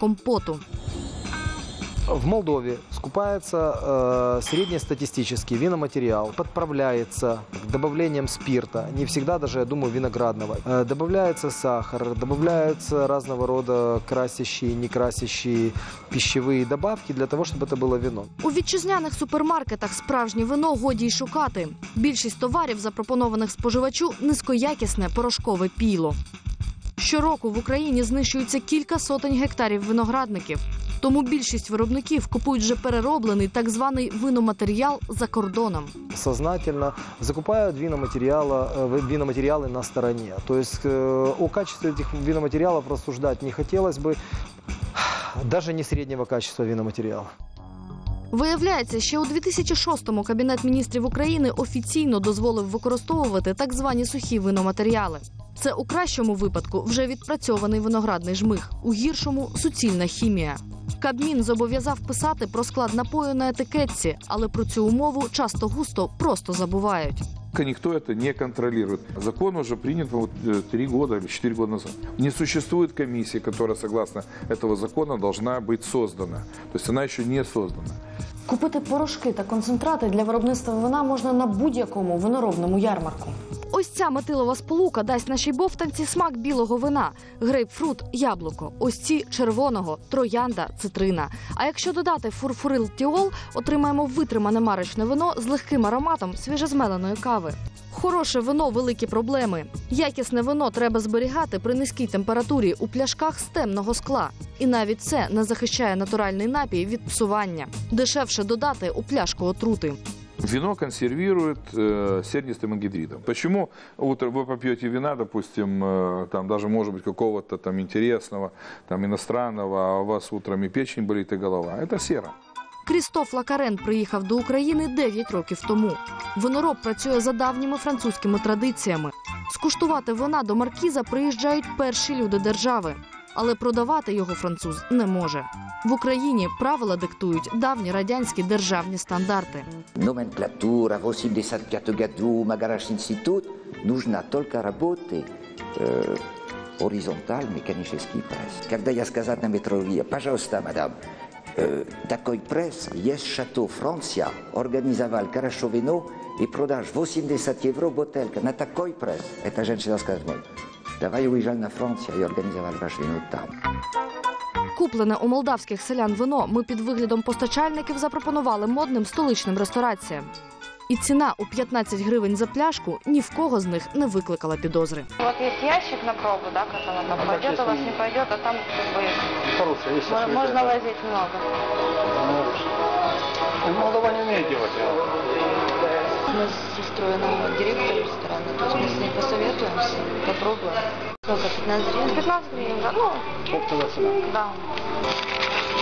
компоту. В Молдове скупается э, среднестатистический виноматериал, подправляется добавлением спирта, не всегда даже, я думаю, виноградного. Э, добавляется сахар, добавляются разного рода красящие, некрасящие пищевые добавки для того, чтобы это было вино. У вітчизняних супермаркетах справжнє вино годі й шукати. Більшість товарів, запропонованих споживачу, низькоякісне порошкове піло. Щороку в Україні знищується кілька сотень гектарів виноградників. Тому більшість виробників купують вже перероблений так званий виноматеріал за кордоном. Сознательно закупают виноматериала, э, ви- виноматериалы на стороне. То есть э, о качестве этих виноматериалов рассуждать не хотелось бы, даже не среднего качества виноматериала. Виявляється, ще у 2006-му Кабінет міністрів України офіційно дозволив використовувати так звані сухі виноматеріали. Це у кращому випадку вже відпрацьований виноградний жмих, у гіршому суцільна хімія. Кабмін зобов'язав писати про склад напою на етикетці, але про цю умову часто густо просто забувають. Никто это не контролирует. Закон уже принят вот, э, три года или четыре года назад. Не существует комиссии, которая, согласно этого закона, должна быть создана. То есть она еще не создана. Купити порошки та концентрати для виробництва вина можна на будь-якому виноробному ярмарку. Ось ця метилова сполука дасть нашій бовтанці смак білого вина: грейпфрут, яблуко. Ось ці червоного, троянда, цитрина. А якщо додати фурфурил тіол, отримаємо витримане марочне вино з легким ароматом свіжезмеленої кави. Хороше вино великі проблеми. Якісне вино треба зберігати при низькій температурі у пляшках з темного скла. І навіть це не захищає натуральний напій від псування. Дешевше додати у пляшку отрути. Вино консервируют э, сернистым ангидридом. Почему утром вы попьете вина, допустим, э, там даже может быть какого-то там интересного, там иностранного, а у вас утром и печень болит, и голова? Это сера. Крістоф Лакарен приїхав до України 9 років тому. Винороб працює за давніми французькими традиціями. Скуштувати вина до маркіза приїжджають перші люди держави, але продавати його француз не може. В Україні правила диктують давні радянські державні стандарти. Номенклатура, 85 году, Магараш институт. Нужно только работать э, горизонталь, механический пресс. Когда я сказал на метровия, пожалуйста, мадам, э, такой пресс, есть шато Франция, организовал хорошо вино и продаж 80 евро бутылка на такой пресс. Эта женщина сказала мне, давай уезжай на Францию и организовал ваш вино там. Куплене у молдавських селян вино ми під виглядом постачальників запропонували модним столичним рестораціям. І ціна у 15 гривень за пляшку ні в кого з них не викликала підозри. Вот есть ящик на пробу, да, как оно там пойдет, у вас не пойдет, а там как бы можно возить много. Ну, Молдова не умеет делать. Мы с сестрой, она директор ресторана, то есть мы с ней посоветуемся, попробуем. Сколько, 15 Ну, гривен? 15 гривен, да, ну, Оптовая цена. да.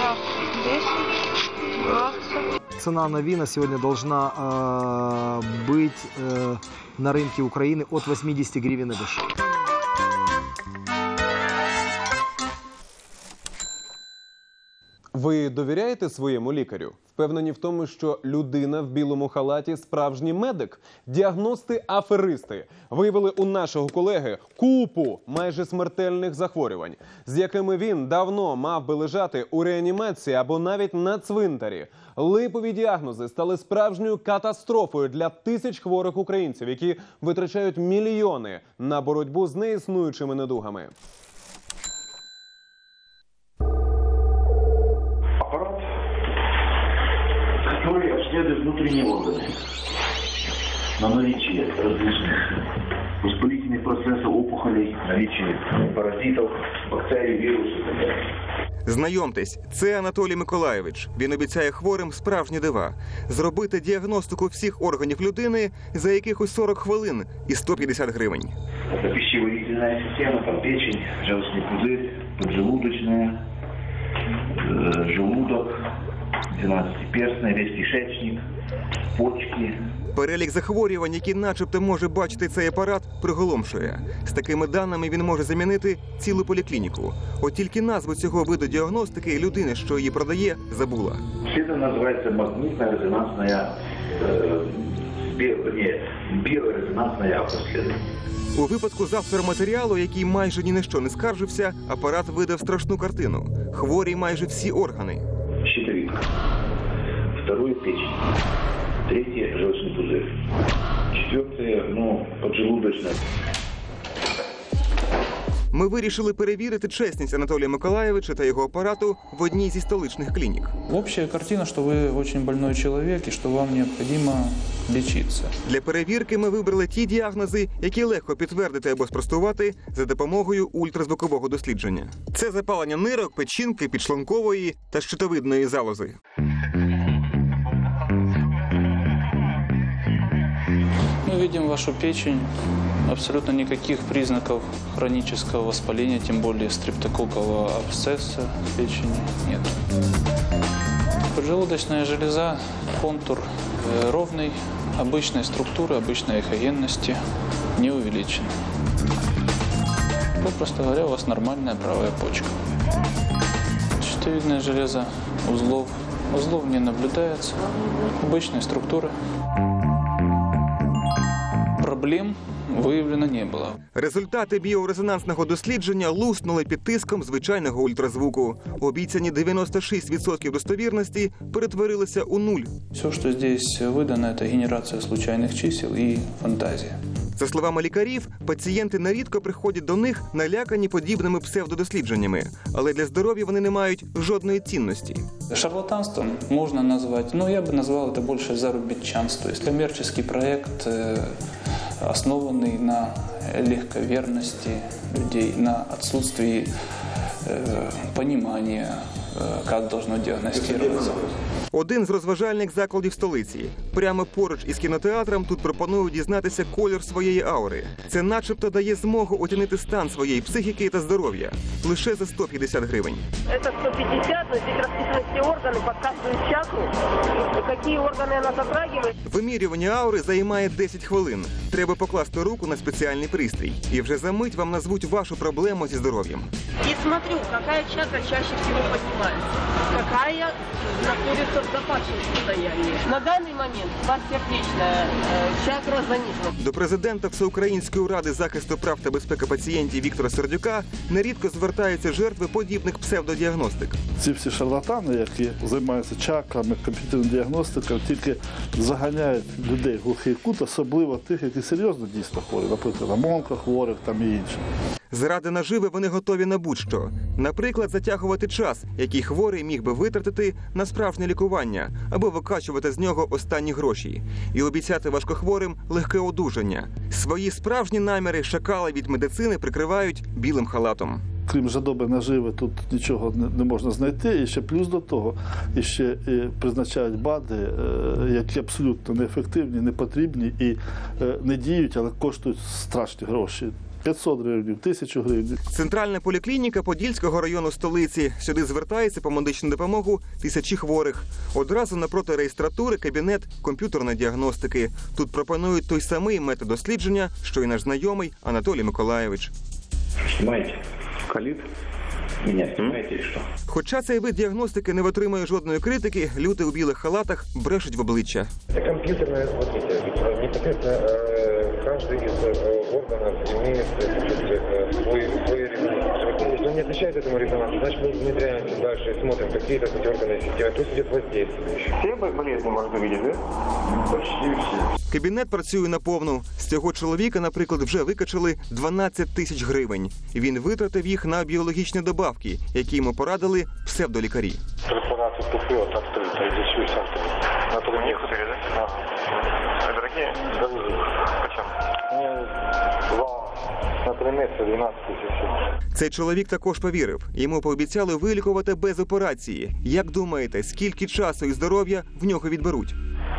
Да, 10, 20. Цена на вина сегодня должна э, быть э, на рынке Украины от 80 гривен и выше. Ви довіряєте своєму лікарю? Впевнені в тому, що людина в білому халаті справжній медик, діагности аферисти виявили у нашого колеги купу майже смертельних захворювань, з якими він давно мав би лежати у реанімації або навіть на цвинтарі. Липові діагнози стали справжньою катастрофою для тисяч хворих українців, які витрачають мільйони на боротьбу з неіснуючими недугами. обследует внутренние органы на наличие различных воспалительных процессов, опухолей, наличие паразитов, бактерий, вирусов и так далее. Знайомтесь, це Анатолій Миколайович. Він обіцяє хворим справжні дива зробити діагностику всіх органів людини за якихось 40 хвилин і 150 гривень. Это пищеварительная система, там печень, желчный пузырь, поджелудочная, э, желудок, 12-перстный, весь кишечник, почки, Перелік захворювань, які начебто може бачити цей апарат, приголомшує. З такими даними він може замінити цілу поліклініку. От тільки назву цього виду діагностики людина, що її продає, забула. Все это называется магнитно-резонансная э, био- вернее, биорезонансное обследование. У випадку з автором матеріалу, який майже ні на що не скаржився, апарат видав страшну картину. Хворі майже всі органи. Щитовидка. Второе – печень. Третье – желчный пузырь. Четвертое, ну, поджелудочная. Ми вирішили перевірити чесність Анатолія Миколаєвича та його апарату в одній зі столичних клінік. Общая картина, что вы очень больной человек и что вам необходимо лечиться. Для перевірки ми вибрали ті діагнози, які легко підтвердити або спростувати за допомогою ультразвукового дослідження. Це запалення нирок, печінки, підшлункової та щитовидної залози. Видим вашу печень. Абсолютно никаких признаков хронического воспаления, тем более стрептококкового абсцесса печени нет. Поджелудочная железа, контур э, ровный, обычной структуры, обычной эхогенности, не увеличен. Попросту говоря, у вас нормальная правая почка. Щитовидная железа, узлов. Узлов не наблюдается. Обычной структуры. Проблем выявлено не было. Результати біорезонансного дослідження луснули під тиском звичайного ультразвуку. Обіцяні 96% достовірності перетворилися у нуль. Все, что здесь выдано, это генерация случайных чисел и фантазия. За словами лікарів, пацієнти нерідко приходять до них налякані подібними псевдодослідженнями, але для здоров'я вони не мають жодної цінності. Шарлатанством можно назвать, но я бы назвал это больше зарубитчанство. То есть коммерческий проект, э, основанный на легковерности людей, на отсутствии э, понимания, э, как должно диагностироваться. Один з розважальних закладів столиці. Прямо поруч із кінотеатром тут пропонують дізнатися колір своєї аури. Це начебто дає змогу оцінити стан своєї психіки та здоров'я лише за 150 гривень. Это 150, но здесь расписаны все органы под каждую чакру. И какие органы она затрагивает. Вимірювання аури займає 10 хвилин. Треба покласти руку на спеціальний пристрій, і вже за мить вам назвуть вашу проблему зі здоров'ям. И смотрю, какая чакра чаще всего поднимается. Какая находится в западном состоянии. На данный момент у вас сердечная э, чакра занижена. До президента Всеукраїнської ради захисту прав та безпеки пацієнтів Віктора Сердюка нерідко звертаються жертви подібних псевдодіагностик. Ці всі шарлатани, які займаються чакрами, комп'ютерною діагностикою, тільки заганяють людей в глухий кут, особливо тих, які серйозно дійсно хворі, наприклад, на онкохворих там і інші. Заради наживи вони готові на будь-що. Наприклад, затягувати час, який хворий міг би витратити на справжнє лікування, або викачувати з нього останні гроші, і обіцяти важкохворим легке одужання. Свої справжні наміри шакали від медицини прикривають білим халатом. Крім жадоби наживи, тут нічого не, можна знайти. І ще плюс до того, і ще е, призначають БАДи, е, які абсолютно неефективні, не потрібні і е, не діють, але коштують страшні гроші. 500 гривень, 1000 гривень. Центральна поліклініка Подільського району столиці. Сюди звертається по медичну допомогу тисячі хворих. Одразу напроти реєстратури кабінет комп'ютерної діагностики. Тут пропонують той самий метод дослідження, що й наш знайомий Анатолій Миколаєвич. Снимаете? Калит? Меня снимаете или что? Хоча цей вид діагностики не витримує жодної критики, люди у білих халатах брешуть в обличчя. Компьютерное, смотрите, непосредственно каждый из э, органов имеет э, значит, э, свой, свой резонанс. Если он не отвечает этому резонансу, значит мы внедряем дальше и смотрим, какие это эти органы эффективны. Плюс идет воздействие. Все болезни можно видеть, да? Почти все. Кабінет працює наповну. З цього чоловіка, наприклад, вже викачали 12 тисяч гривень. Він витратив їх на біологічні добавки, які йому порадили псевдолікарі. Препараты ТП от открыто, и здесь весь автор. На том некоторые, да? Ага. Дорогие? Дорогие. Почем? Два на три месяца 12 тысяч. Цей чоловік також повірив. Йому пообіцяли вилікувати без операції. Як думаєте, скільки часу і здоров'я в нього відберуть?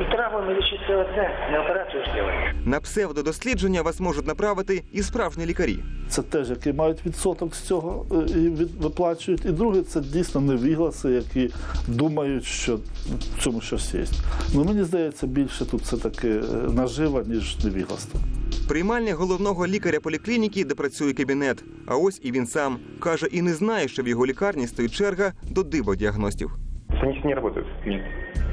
И травмами лечить СОЦ, не операцию сделать. На псевдодослідження вас можуть направити і справжні лікарі. Це теж, які мають відсоток з цього е, і виплачують. І друге, це дійсно невігласи, які думають, що в цьому щось є. Ну мені здається, більше тут це таки е, нажива, ніж невігластво. Приймальня головного лікаря поліклініки, де працює кабінет. А ось і він сам каже, і не знає, що в його лікарні стоїть черга до диводіагностів. Они не работают? Нет.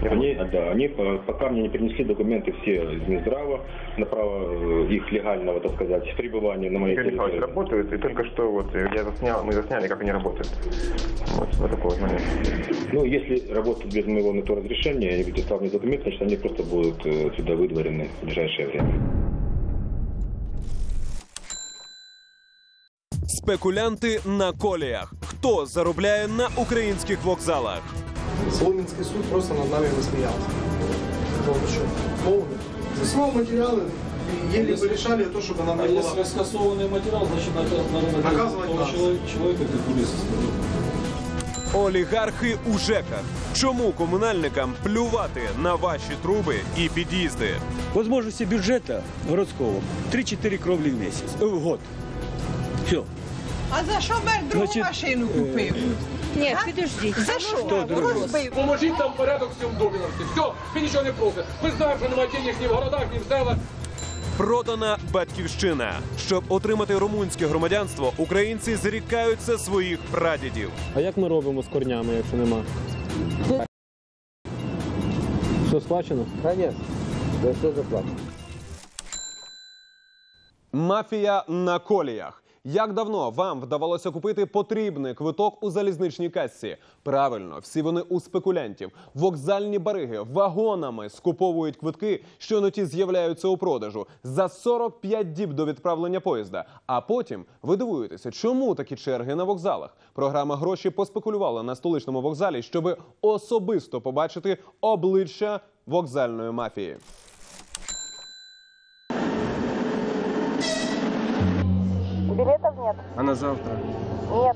Они, да, они э, пока мне не принесли документы все из Минздрава на право э, их легального, так сказать, пребывания на моей Игорь Михайлович, территории. работают, и только что вот э, я заснял, мы засняли, как они работают. Вот, вот такой вот момент. Ну, если работают без моего на то разрешения, они предоставлены мне документы, значит, они просто будут э, сюда выдворены в ближайшее время. Спекулянти на коліях. Хто заробляє на українських вокзалах? Соломінський суд просто над нами висміявся. Сказав, «Ну що, клоуни? Засновав матеріали і єлі вирішали то, щоб нам не А було. если скасованный материал, значит нака- надо Наказывать того нас. человека, человека, который составил. Олігархи у ЖЕКах. Чому комунальникам плювати на ваші труби і під'їзди? Возможности бюджета городского 3-4 кровли в месяц, э, в год. Все. А за що мер другу Значить, машину купив? Ні, підождіть. За що? Розбив. Поможіть там порядок в цьому домі навести. Все, ви нічого не просите. Ми знаємо, що немає денег ні в городах, ні в селах. Продана батьківщина. Щоб отримати румунське громадянство, українці зрікаються своїх прадідів. А як ми робимо з корнями, якщо нема? Все сплачено? Конечно. За все заплачено. Мафія на коліях. Як давно вам вдавалося купити потрібний квиток у залізничній касці? Правильно, всі вони у спекулянтів. Вокзальні бариги вагонами скуповують квитки, щойно ті з'являються у продажу за 45 діб до відправлення поїзда. А потім ви дивуєтеся, чому такі черги на вокзалах. Програма гроші поспекулювала на столичному вокзалі, щоби особисто побачити обличчя вокзальної мафії. Билетов нет. А на завтра? Нет.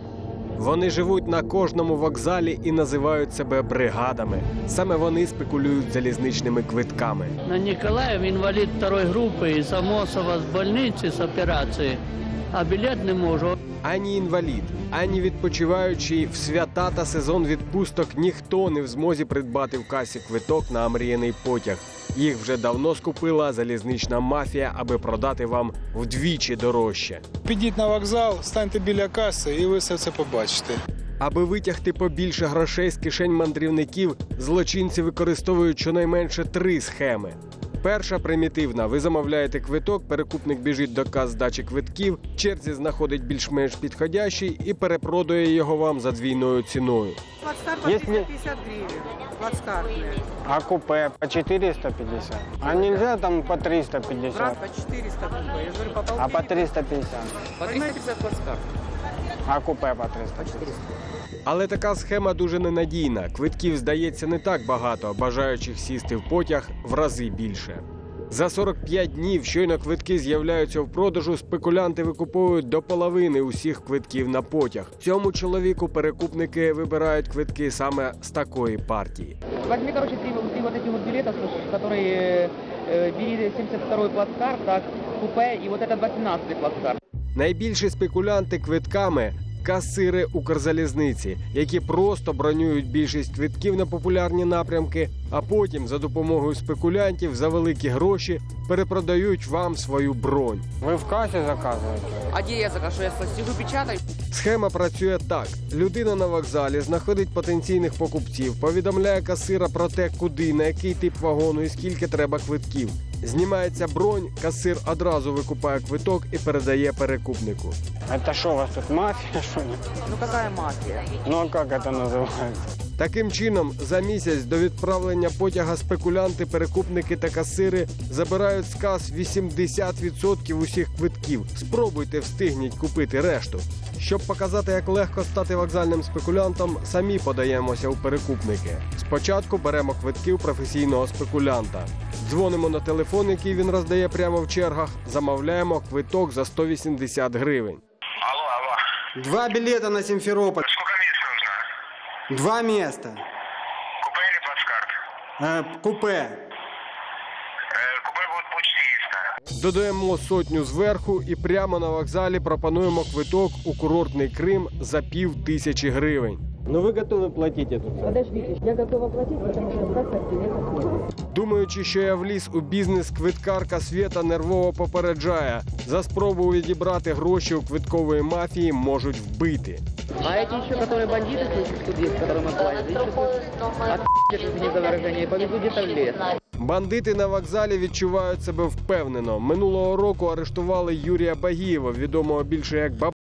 Вони живуть на кожному вокзалі і називають себе бригадами. Саме вони спекулюють залізничними квитками. На Николаев инвалид второй группы из Амосова с больницы с операции, а билет не можу. Ані інвалід, ані відпочиваючий в свята та сезон відпусток ніхто не в змозі придбати в касі квиток на омріяний потяг. Їх вже давно скупила залізнична мафія, аби продати вам вдвічі дорожче. Підіть на вокзал, станьте біля каси, і ви все це побачите. Аби витягти побільше грошей з кишень мандрівників, злочинці використовують щонайменше три схеми. Перша примітивна: ви замовляєте квиток, перекупник біжить до кас здачі квитків, черзі знаходить більш-менш підходящий і перепродує його вам за двійною ціною. Плацкарт по 350 гривен. Плацкартная. А купе по 450. А нельзя там по 350? Раз по 400 купе. Я говорю, по А по полтиннику. 350? По 350 плацкарт. А купе по 350? Але така схема дуже ненадійна. Квитків здається не так багато, а бажаючих сісти в потяг в рази більше. За 45 днів щойно квитки з'являються в продажу, спекулянти викуповують до половини усіх квитків на потяг. Цьому чоловіку перекупники вибирають квитки саме з такої партії. Возьми, короче, три, три вот эти вот билета, слушай, которые э, бери 72-й плацкарт, так, купе, и вот это 18-й плацкарт. Найбільші спекулянти квитками касири Укрзалізниці, які просто бронюють більшість квитків на популярні напрямки, а потім за допомогою спекулянтів за великі гроші перепродають вам свою бронь. Ви в касі заказуєте? А где я закажу? Я сижу печатаю. Схема працює так: людина на вокзалі знаходить потенційних покупців, повідомляє касира про те, куди, на який тип вагону і скільки треба квитків. Знімається бронь, касир одразу викупає квиток і передає перекупнику. Это что, у вас тут мафия, что ли? Ну какая мафия? Ну а как это называется? Таким чином, за місяць до відправлення потяга спекулянти, перекупники та касири забирають з кас 80% усіх квитків. Спробуйте встигніть купити решту. Щоб показати, як легко стати вокзальним спекулянтом, самі подаємося у перекупники. Спочатку беремо квитки у професійного спекулянта. Дзвонимо на телефон, який він роздає прямо в чергах. Замовляємо квиток за 180 гривень. Два билета на Симферополь. Сколько мест нужно? Два места. Купе или плацкарт? Э, купе. Э, купе будет по 400. Додаємо сотню зверху і прямо на вокзалі пропонуємо квиток у курортний Крим за пів тисячі гривень. Но вы готовы платить эту цену? Подождите, я готова платить, потому что остаться билетов нет. Думаючи, що я вліз у бізнес, квиткарка Свєта нервово попереджає. За спробу відібрати гроші у квиткової мафії можуть вбити. А эти еще, которые бандиты, слышишь, тут есть, которые мы платим, еще тут не за выражение, повезу где-то в лес. Бандити на вокзалі відчувають себе впевнено. Минулого року арештували Юрія Багієва, відомого більше як Баб.